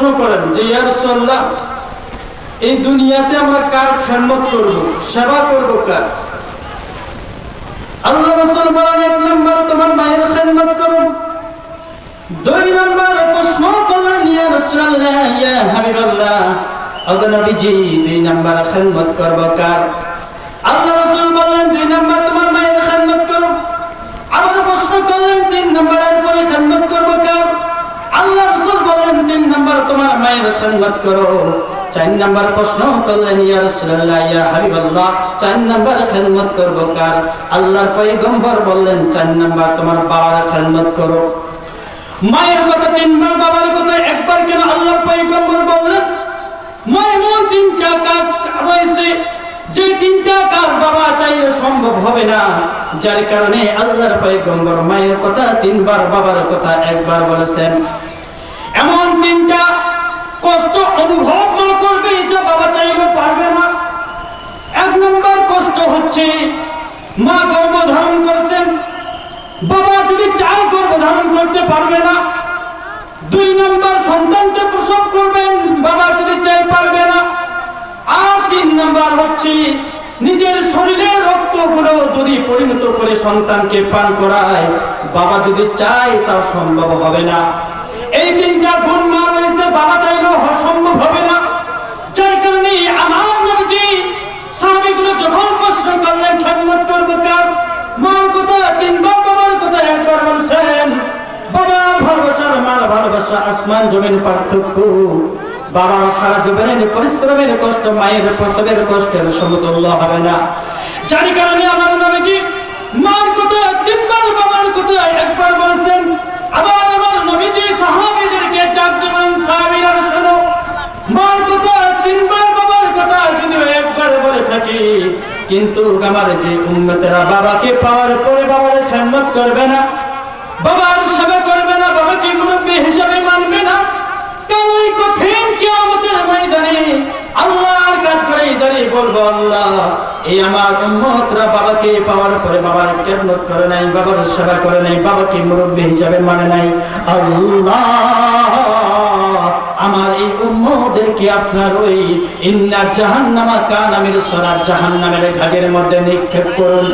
প্রশ্ন করেন যে, ইয়া রাসূলুল্লাহ, এই দুনিয়াতে আমরা কার খেদমত করব? সেবা করব কার? আল্লাহ রাসূল বলেন, এক নম্বর তোমার মায়ের খেদমত করো দুই নম্বর প্রশ্ন করলেন, ইয়া রাসূলুল্লাহ, ইয়া হাবিবাল্লাহ নবীজি দুই নম্বর করব কার? আল্লাহ রাসূল বললেন, দুই নম্বর তোমার মায়ের খেদমত করো আবার প্রশ্ন করলেন তিন নম্বরের পরে খেদমত করব কার আল্লাহ রাসূল বললেন তিন নম্বর খেদমত করো। চার প্রশ্ন করলেন, ইয়া রাসূলুল্লাহ, ইয়া হাবিবাল্লাহ, চার খেদমত করব কার? আল্লাহর পয়গম্বর বললেন, চার নম্বর তোমার বাবার খেদমত করো। মায়ের কথা তিনবার, বাবার কথা একবার কেন আল্লাহর পয়গম্বর বললেন? কাজ রয়েছে। যে তিনটা কাজ বাবা চাইলে সম্ভব হবে না। যার কারণে আল্লাহর পয়গম্বর মায়ের কথা তিনবার, বাবার কথা একবার বলেছেন এমন তিনটা কষ্ট অনুভব না করবে যা বাবা চাইলে পারবে না এক নম্বর কষ্ট হচ্ছে মা গর্ভ ধারণ করেছেন। বাবা যদি চায় গর্ভ ধারণ করতে পারবে না, দুই নম্বর সন্তানকে প্রসব করবেন, বাবা যদি চাই পারবে না। আর তিন নম্বর হচ্ছে, নিজের শরীরের রক্তগুলো যদি পরিণত করে সন্তানকে পান করায়, বাবা যদি চায় তা সম্ভব হবে না। এই তিনটা গুণ মা রয়েছে বাবা চাইলেও হ- সম্ভব হবে না যার কারণে আমার নবীজি সাহাবীগুলো যখন প্রশ্ন করলেন খেদমত করব কার মার কথা তিনবার বাবার কথা একবার বলছেন বাবার ভালোবাসার মার ভালোবাসা আসমান জমিন পার্থক্য। বাবার সারা জীবনের পরিশ্রমের কষ্ট, মায়ের প্রসবের কষ্টের সমতুল্য হবে না। যার কারণে আমার নবীজি মার কথা তিনবার বাবার কথা একবার বলেছেন, আবার আমার নবীজি ডাক দেবেন মার তিনবার বাবার কথা একবার বলে থাকি, কিন্তু আমার যে উন্নতেরা বাবাকে পাওয়ার পরে বাবার খেদমত করবে না। বাবার সেবা করবে না বাবাকে মুরব্বী হিসাবে মানবে না? কারণ কঠিন কিয়ামতের ময়দানে আল্লাহর কাজ করে দাঁড়িয়ে বলব, আল্লাহ, এই আমার উম্মতরা বাবাকে পাওয়ার পরে বাবার খেদমত করে নাই, বাবার সেবা করে নাই, বাবাকে মুরব্বী হিসাবে মানে নাই। আল্লাহ, আমার এই উম্মদেরকে আপনার ওই ইন্না জাহান্নামা কানামের সরা জাহান্নামের ঘাটের মধ্যে নিক্ষেপ করুন।